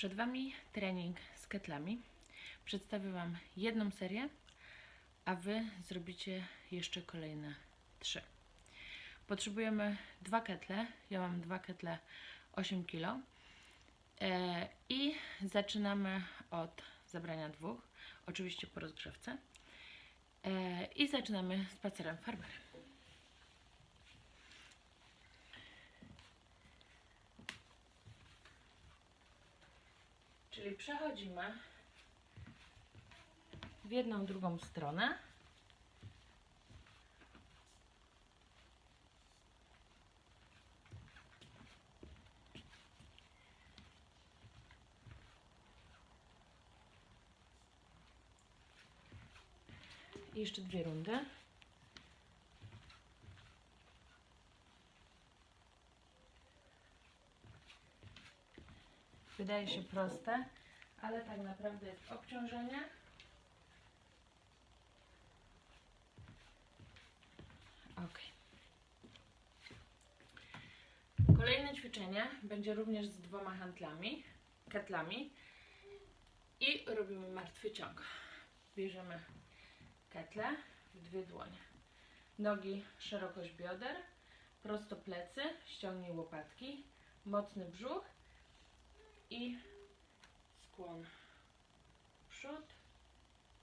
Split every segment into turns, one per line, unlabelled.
Przed Wami trening z ketlami. Przedstawię Wam jedną serię, a Wy zrobicie jeszcze kolejne trzy. Potrzebujemy dwa ketle. Ja mam dwa ketle 8 kg. E, I zaczynamy od zabrania dwóch, oczywiście po rozgrzewce. E, I zaczynamy spacerem farmerem. Czyli przechodzimy w jedną, drugą stronę. I jeszcze dwie rundy. Wydaje się proste, ale tak naprawdę jest obciążenie. Ok. Kolejne ćwiczenie będzie również z dwoma handlami, ketlami i robimy martwy ciąg. Bierzemy ketle w dwie dłonie. Nogi szerokość bioder, prosto plecy, ściągnij łopatki, mocny brzuch i skłon przód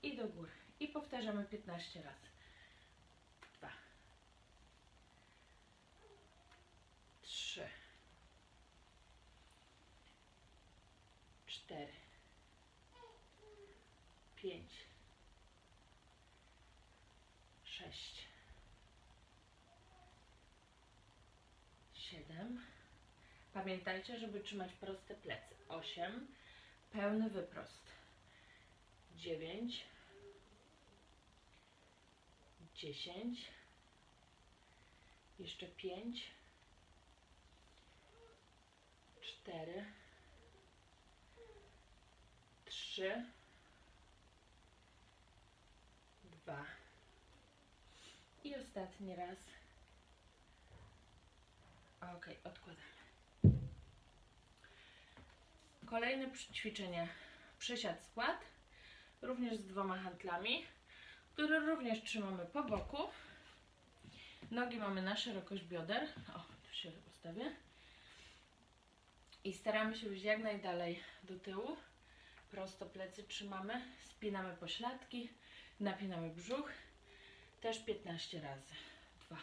i do góry. I powtarzamy 15 razy. Dwa. Trzy. Cztery. Pięć. Sześć. Siedem. Pamiętajcie, żeby trzymać proste plecy. 8. Pełny wyprost. 9. 10. Jeszcze 5. 4. 3. 2. I ostatni raz. Ok, odkładamy. Kolejne ćwiczenie przysiad skład, również z dwoma handlami, które również trzymamy po boku. Nogi mamy na szerokość bioder. O, tu się postawię. I staramy się być jak najdalej do tyłu. Prosto plecy trzymamy, spinamy pośladki, napinamy brzuch. Też 15 razy. Dwa,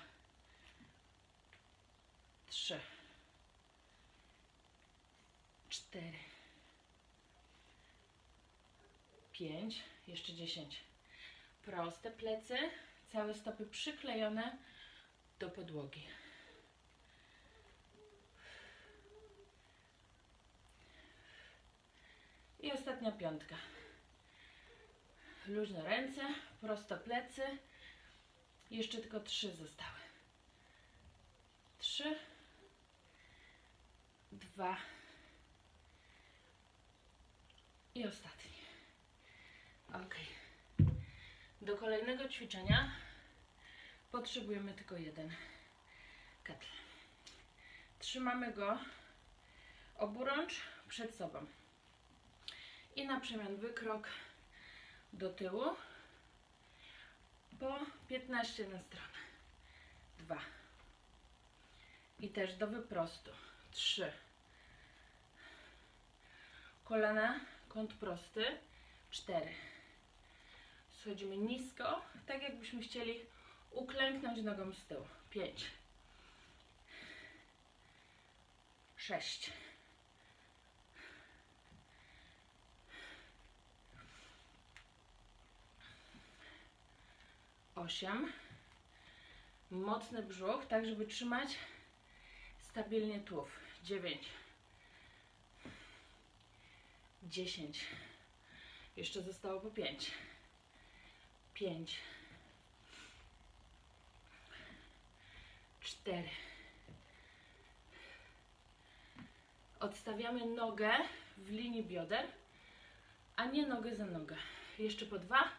trzy, cztery, pięć, jeszcze dziesięć. Proste plecy, całe stopy przyklejone do podłogi. I ostatnia piątka. Luźne ręce, prosto plecy. Jeszcze tylko trzy zostały. Trzy, dwa i ostatni. Ok. Do kolejnego ćwiczenia potrzebujemy tylko jeden kettle. Trzymamy go oburącz przed sobą. I na przemian wykrok do tyłu po 15 na stronę. 2 i też do wyprostu. 3 kolana, kąt prosty. 4 schodzimy nisko, tak jakbyśmy chcieli uklęknąć nogą z tyłu. 5 6 8 mocny brzuch, tak żeby trzymać stabilnie tułów. 9 10 jeszcze zostało po 5 5 4 Odstawiamy nogę w linii bioder, a nie nogę za nogę. Jeszcze po dwa.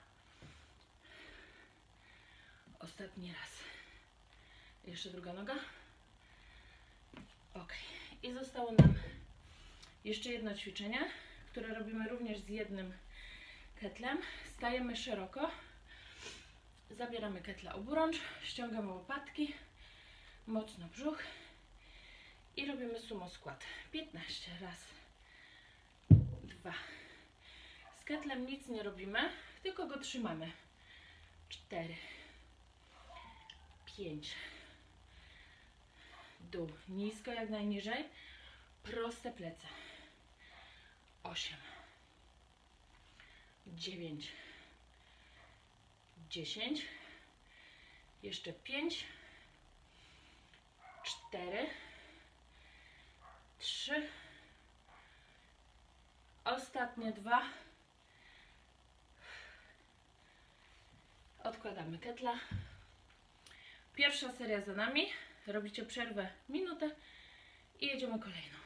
Ostatni raz. Jeszcze druga noga. Ok. I zostało nam jeszcze jedno ćwiczenie. które robimy również z jednym ketlem. Stajemy szeroko, zabieramy ketla oburącz, ściągamy łopatki, mocno brzuch i robimy sumo skład. 15 raz, dwa. Z ketlem nic nie robimy, tylko go trzymamy. 4 5 dół, nisko jak najniżej, proste plece. 8 9 10 jeszcze 5 4 3 ostatnie dwa. Odkładamy ketla. Pierwsza seria za nami. Robicie przerwę minutę i jedziemy kolejną.